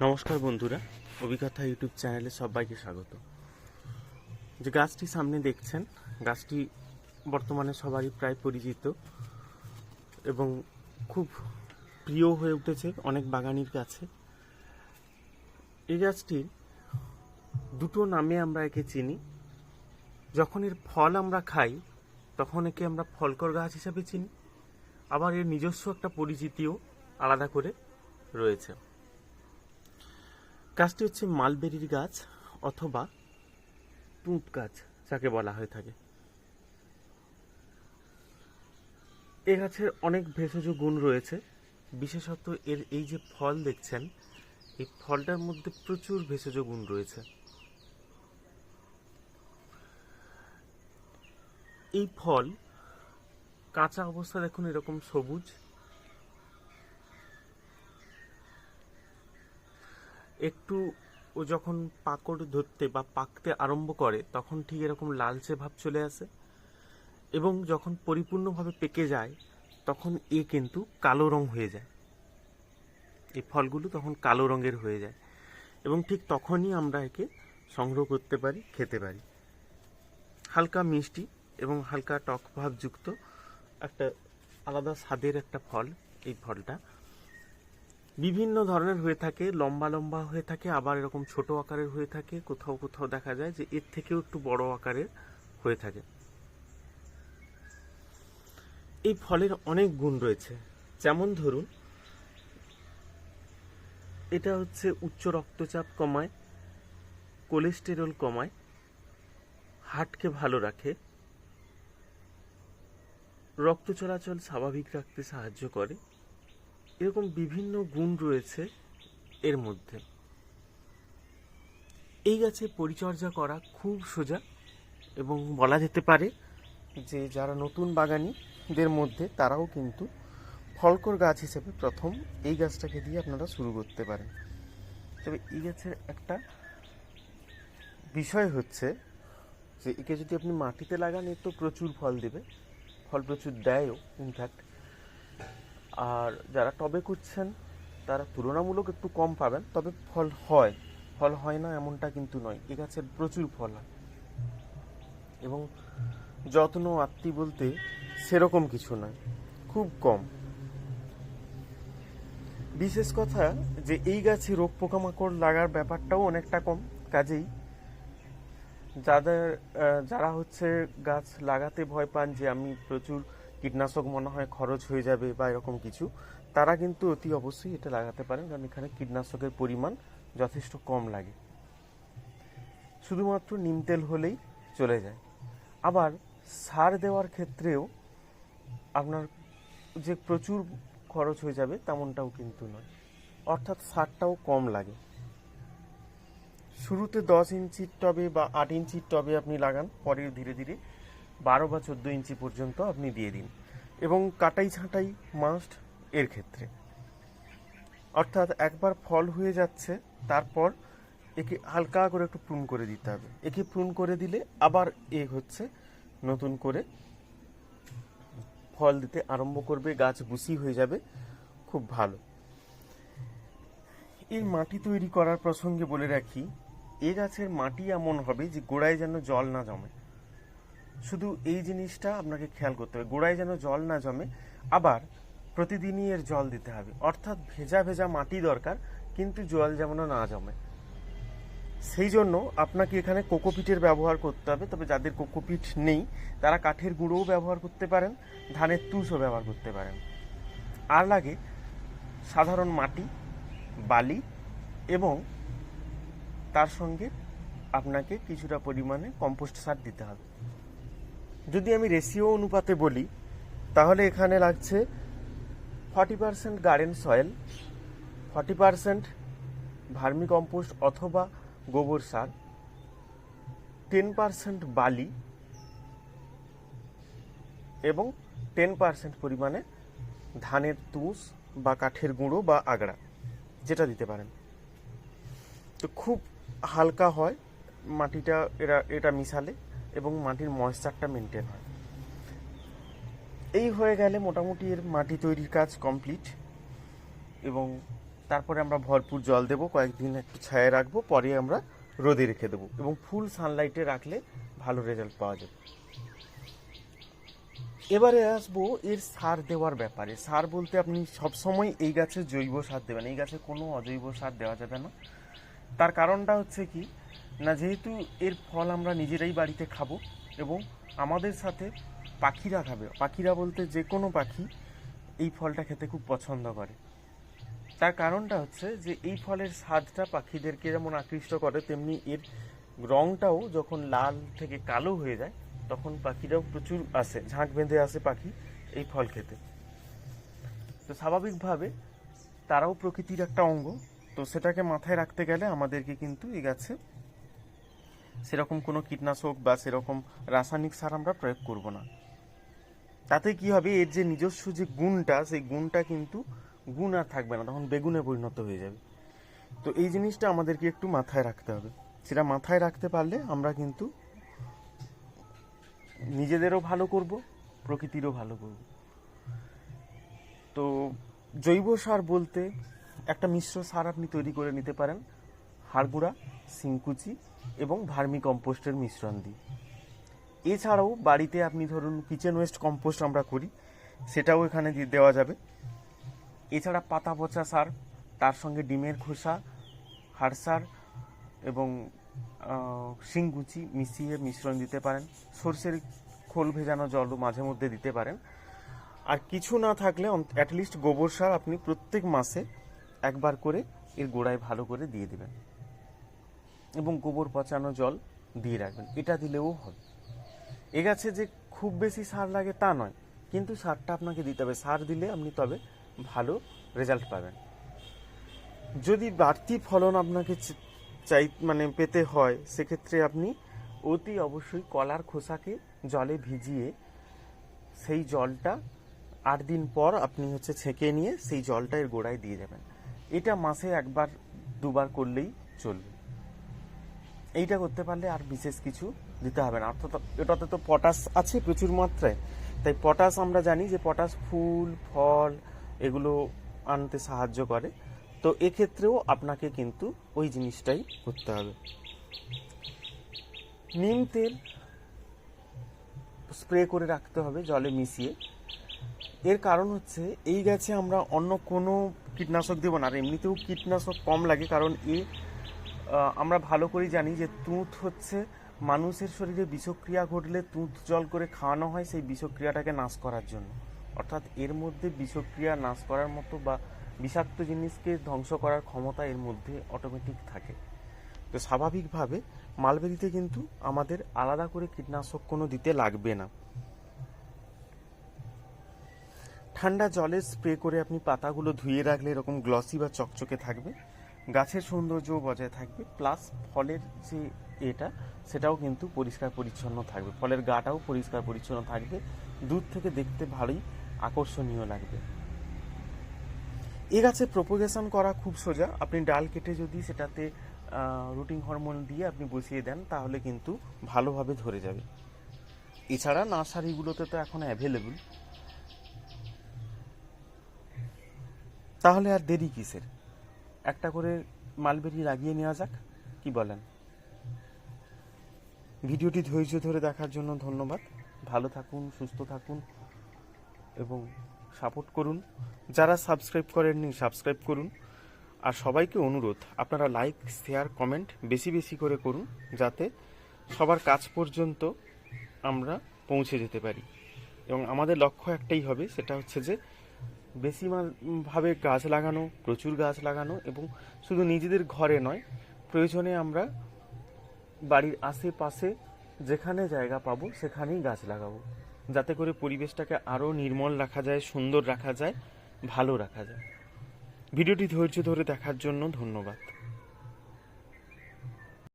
নমস্কার বন্ধুরা, অভিজ্ঞতা ইউটিউব চ্যানেলে সবাইকে স্বাগত। যে গাছটি সামনে দেখছেন, গাছটি বর্তমানে সবারই প্রায় পরিচিত এবং খুব প্রিয় হয়ে উঠেছে অনেক বাগানির কাছে। এই গাছটির দুটো নামে আমরা একে চিনি। যখন এর ফল আমরা খাই, তখন একে আমরা ফলকর গাছ হিসাবে চিনি। আবার এর নিজস্ব একটা পরিচিতিও আলাদা করে রয়েছে। গাছটি হচ্ছে মালবেরির গাছ অথবা তুঁত গাছ, যাকে বলা হয়ে থাকে। এ গাছের অনেক ভেষজ গুণ রয়েছে। বিশেষত এর এই যে ফল দেখছেন, এই ফলটার মধ্যে প্রচুর ভেষজ গুণ রয়েছে। এই ফল কাঁচা অবস্থা দেখুন এরকম সবুজ একটু ও যখন পাকড় ধরতে বা পাকতে আরম্ভ করে, তখন ঠিক এরকম লালচে ভাব চলে আসে এবং যখন পরিপূর্ণভাবে পেকে যায়, তখন এ কিন্তু কালো রং হয়ে যায়। এই ফলগুলো তখন কালো রঙের হয়ে যায় এবং ঠিক তখনই আমরা একে সংগ্রহ করতে পারি, খেতে পারি। হালকা মিষ্টি এবং হালকা টক ভাবযুক্ত একটা আলাদা স্বাদের একটা ফল এই ফলটা বিভিন্ন ধরনের হয়ে থাকে, লম্বা লম্বা হয়ে থাকে, আবার এরকম ছোট আকারের হয়ে থাকে। কোথাও কোথাও দেখা যায় যে এর থেকেও একটু বড় আকারের হয়ে থাকে। এই ফলের অনেক গুণ রয়েছে। যেমন ধরুন, এটা হচ্ছে উচ্চ রক্তচাপ কমায়, কোলেস্টেরল কমায়, হার্টকে ভালো রাখে, রক্ত চলাচল স্বাভাবিক রাখতে সাহায্য করে এরকম বিভিন্ন গুণ রয়েছে এর মধ্যে। এই গাছে পরিচর্যা করা খুব সোজা এবং বলা যেতে পারে যে যারা নতুন বাগানিদের মধ্যে, তারাও কিন্তু ফলকর গাছ হিসেবে প্রথম এই গাছটাকে দিয়ে আপনারা শুরু করতে পারেন। তবে এই গাছের একটা বিষয় হচ্ছে যে একে যদি আপনি মাটিতে লাগান, এর তো প্রচুর ফল দেবে। ফল প্রচুর দেয়ও ইনফ্যাক্ট আর যারা টবে করছেন তারা তুলনামূলক একটু কম পাবেন, তবে ফল হয়। ফল হয় না এমনটা কিন্তু নয়, এ গাছের প্রচুর ফল হয়। এবং যত্ন, আত্মি বলতে সেরকম কিছু নয়, খুব কম। বিশেষ কথা যে, এই গাছে রোগ পোকামাকড় লাগার ব্যাপারটাও অনেকটা কম, কাজেই যাদের যারা হচ্ছে গাছ লাগাতে ভয় পান যে, আমি প্রচুর কীটনাশক মনে হয় খরচ হয়ে যাবে বা এরকম কিছু, তারা কিন্তু অতি অবশ্যই এটা লাগাতে পারেন, কারণ এখানে কীটনাশকের পরিমাণ যথেষ্ট কম লাগে। শুধুমাত্র নিম তেল হলেই চলে যায়। আবার সার দেওয়ার ক্ষেত্রেও আপনার যে প্রচুর খরচ হয়ে যাবে তেমনটাও কিন্তু নয়। অর্থাৎ সারটাও কম লাগে। শুরুতে দশ ইঞ্চির টবে বা আট ইঞ্চির টবে আপনি লাগান, পরে ধীরে ধীরে বারো বা চোদ্দ ইঞ্চি পর্যন্ত আপনি দিয়ে দিন। এবং কাটাই ছাঁটাই মাস্ট এর ক্ষেত্রে। অর্থাৎ একবার ফল হয়ে যাচ্ছে, তারপর একে হালকা করে একটু প্রুন করে দিতে হবে। একে প্রুন করে দিলে আবার এ হচ্ছে নতুন করে ফল দিতে আরম্ভ করবে, গাছ বুসি হয়ে যাবে। খুব ভালো। এই মাটি তৈরি করার প্রসঙ্গে বলে রাখি, এ গাছের মাটি এমন হবে যে গোড়ায় যেন জল না জমে। শুধু এই জিনিসটা আপনাকে খেয়াল করতে হবে। গোড়ায় যেন জল না জমে, আবার প্রতিদিনই এর জল দিতে হবে। অর্থাৎ ভেজা ভেজা মাটি দরকার, কিন্তু জল যেমন না জমে। সেই জন্য আপনাকে এখানে কোকোপিটের ব্যবহার করতে হবে, তবে যাদের কোকোপিট নেই, তারা কাঠের গুঁড়োও ব্যবহার করতে পারেন, ধানের তুষও ব্যবহার করতে পারেন। আর লাগে সাধারণ মাটি, বালি, এবং তার সঙ্গে আপনাকে কিছুটা পরিমাণে কম্পোস্ট সার দিতে হবে। যদি আমি রেশিও অনুপাতে বলি, তাহলে এখানে লাগছে forty percent garden soil forty percent vermicompost অথবা গোবর সার টেন পার্সেন্ট বালি এবং টেন পার্সেন্ট পরিমাণে ধানের তুষ বা কাঠের গুঁড়ো বা আগড়া, যেটা দিতে পারেন। তো খুব হালকা হয়, মাটিটা এরা, এটা মিশালে। এবং মাটির ময়েশ্চারটা মেনটেন হয়। এই হয়ে গেলে মোটামুটি এর মাটি তৈরির কাজ কমপ্লিট এবং তারপরে আমরা ভরপুর জল দেবো, কয়েকদিন একটু ছায়া রাখব, পরে আমরা রোদে রেখে দেবো এবং ফুল সানলাইটে রাখলে ভালো রেজাল্ট পাওয়া যাবে। এবারে আসব এর সার দেওয়ার ব্যাপারে। সার বলতে আপনি সবসময় এই গাছে জৈব সার দেবেন, এই গাছে কোনো অজৈব সার দেওয়া যাবে না। তার কারণটা হচ্ছে কি না, যেহেতু এর ফল আমরা নিজেরাই বাড়িতে খাব এবং আমাদের সাথে পাখিরা খাবে। পাখিরা বলতে যে কোনো পাখি এই ফলটা খেতে খুব পছন্দ করে। তার কারণটা হচ্ছে যে এই ফলের স্বাদটা পাখিদেরকে যেমন আকৃষ্ট করে, তেমনি এর রংটাও যখন লাল থেকে কালো হয়ে যায়, তখন পাখিরাও প্রচুর আসে, ঝাঁক বেঁধে আসে পাখি এই ফল খেতে। তো স্বাভাবিকভাবে তারাও প্রকৃতির একটা অঙ্গ, তো সেটাকে মাথায় রাখতে গেলে আমাদেরকে কিন্তু এই গাছে সেরকম কোনো কীটনাশক বা সেরকম রাসায়নিক সার আমরা প্রয়োগ করব না। তাতে কি হবে? এর যে নিজস্ব যে গুণটা, সেই গুণটা কিন্তু গুণ আর থাকবে না, তখন বেগুনে পরিণত হয়ে যাবে। তো এই জিনিসটা আমাদেরকে একটু মাথায় রাখতে হবে। সেটা মাথায় রাখতে পারলে আমরা কিন্তু নিজেদেরও ভালো করব, প্রকৃতিরও ভালো করব। তো জৈব সার বলতে একটা মিশ্র সার আপনি তৈরি করে নিতে পারেন। হাড়গুঁড়া সিংকুচি এবং ভার্মি কম্পোস্টের মিশ্রণ দিই। এছাড়াও বাড়িতে আপনি ধরুন কিচেন ওয়েস্ট কম্পোস্ট আমরা করি, সেটাও এখানে দেওয়া যাবে। এছাড়া পাতা পচা সার, তার সঙ্গে ডিমের খোসা, হাড় সার এবং শিংকুচি মিশিয়ে মিশ্রণ দিতে পারেন। সর্ষের খোল ভেজানো জলও মাঝে মধ্যে দিতে পারেন। আর কিছু না থাকলে অ্যাটলিস্ট গোবর সার আপনি প্রত্যেক মাসে একবার করে এর গোড়ায় ভালো করে দিয়ে দেবেন। এবং গোবর পচানো জল দিয়ে রাখবেন। এটা দিলেও হবে। এ গাছে যে খুব বেশি সার লাগে তা নয়, কিন্তু সারটা আপনাকে দিতে হবে। সার দিলে আপনি তবে ভালো রেজাল্ট পাবেন। যদি বাড়তি ফলন আপনাকে চাই মানে পেতে হয়, সেক্ষেত্রে আপনি অতি অবশ্যই কলার খোসাকে জলে ভিজিয়ে সেই জলটা আট দিন পর আপনি হচ্ছে ছেঁকে নিয়ে সেই জলটা এর গোড়ায় দিয়ে যাবেন এটা মাসে একবার, দুবার করলেই চলবে। এইটা করতে পারলে আর বিশেষ কিছু দিতে হবে না। অর্থাৎ এটাতে তো পটাশ আছে প্রচুর মাত্রায়। তাই পটাশ আমরা জানি যে পটাশ ফুল, ফল এগুলো আনতে সাহায্য করে। তো এক্ষেত্রেও আপনাকে কিন্তু ওই জিনিসটাই করতে হবে। নিম তেল স্প্রে করে রাখতে হবে জলে মিশিয়ে। এর কারণ হচ্ছে এই গাছে আমরা অন্য কোনো কীটনাশক দেবো না। আর এমনিতেও কীটনাশক কম লাগে কারণ এ আমরা ভালো করে জানি যে তুঁত হচ্ছে মানুষের শরীরে বিষক্রিয়া ঘটলে তুঁত জল করে খাওয়ানো হয় সেই বিষক্রিয়াটাকে নাশ করার জন্য। অর্থাৎ এর মধ্যে বিষক্রিয়া নাশ করার মতো বা বিষাক্ত জিনিসকে ধ্বংস করার ক্ষমতা এর মধ্যে অটোমেটিক থাকে। তো স্বাভাবিকভাবে মালবেরিতে কিন্তু আমাদের আলাদা করে কীটনাশক কোনো দিতে লাগবে না। ঠান্ডা জলে স্প্রে করে আপনি পাতাগুলো ধুয়ে রাখলে এরকম গ্লসি বা চকচকে থাকবে। গাছের সৌন্দর্যও বজায় থাকবে প্লাস ফলের যে এটা, সেটাও কিন্তু পরিষ্কার পরিচ্ছন্ন থাকবে। ফলের গাটাও পরিষ্কার পরিচ্ছন্ন থাকবে। দূর থেকে দেখতে ভালোই আকর্ষণীয় লাগবে। এ গাছে প্রপোগেশন করা খুব সোজা। আপনি ডাল কেটে যদি সেটাতে রুটিং হরমোন দিয়ে আপনি বসিয়ে দেন, তাহলে কিন্তু ভালোভাবে ধরে যাবে। এছাড়া নার্সারিগুলোতে তো এখন অ্যাভেলেবল তাহলে আর দেরি কিসের? একটা করে মালবেরি লাগিয়ে নেওয়া যাক। কি বলেন? ভিডিওটি ধৈর্য ধরে দেখার জন্য ধন্যবাদ। ভালো থাকুন, সুস্থ থাকুন এবং সাপোর্ট করুন। যারা সাবস্ক্রাইব করেননি, সাবস্ক্রাইব করুন। আর সবাইকে অনুরোধ, আপনারা লাইক, শেয়ার, কমেন্ট বেশি বেশি করে করুন যাতে সবার কাজ পর্যন্ত আমরা পৌঁছে যেতে পারি। এবং আমাদের লক্ষ্য একটাই হবে, সেটা হচ্ছে যে বেশি ভাবে গাছ লাগানো, প্রচুর গাছ লাগানো এবং শুধু নিজেদের ঘরে নয়, প্রয়োজনে আমরা বাড়ির আশেপাশে যেখানে জায়গা পাবো সেখানেই গাছ লাগাবো। যাতে করে পরিবেশটাকে আরও নির্মল রাখা যায়, সুন্দর রাখা যায়, ভালো রাখা যায়। ভিডিওটি ধৈর্য ধরে দেখার জন্য ধন্যবাদ।